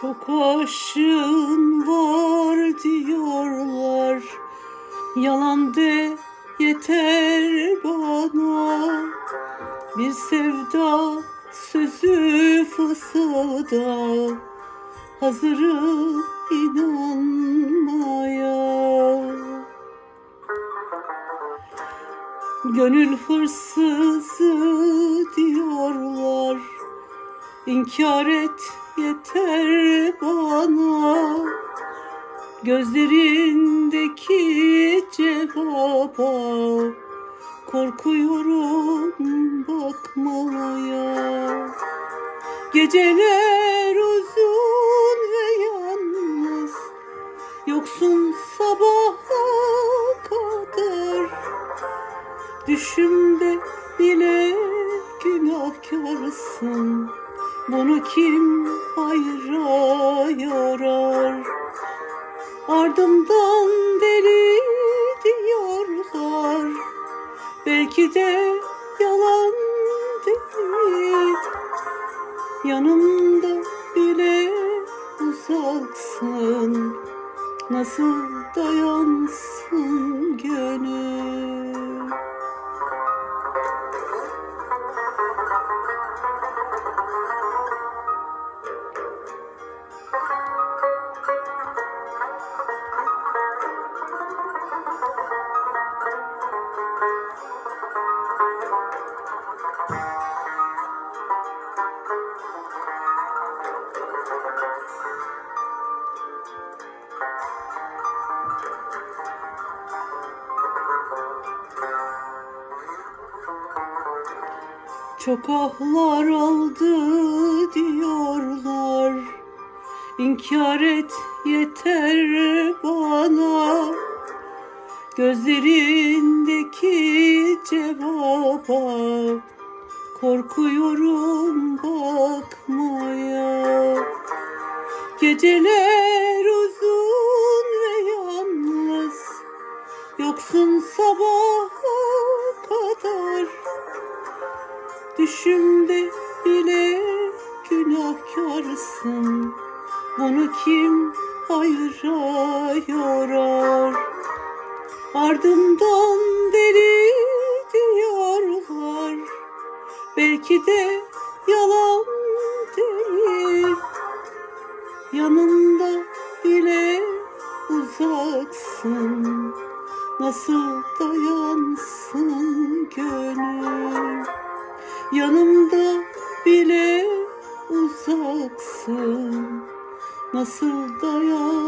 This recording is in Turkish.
Çok aşığın var diyorlar. Yalan de yeter bana. Bir sevda sözü fısılda Hazırım inanmaya. Gönül hırsızı diyorlar İnkar et yeter bana. Gözlerindeki cevaba Korkuyorum bakmaya. Geceler uzun ve yalnız Yoksun sabaha kadar. Düşümde bile günahkarsın Bunu kim hayra yorar Ardımdan deli diyorlar. Belki de yalan değil. Yanımda bile uzaksın Nasıl dayansın gönül Çok ahlar aldı diyorlar. İnkar et yeter bana. Gözlerindeki cevaba Korkuyorum bakmaya. Geceler Yoksun sabaha kadar. Düşümde bile günahkarsın. Bunu kim hayra yorar Ardımdan deli diyorlar Belki de yalan değil. Yanında bile uzaksın Nasıl dayansın gönül? Yanımda bile uzaksın. Nasıl dayansın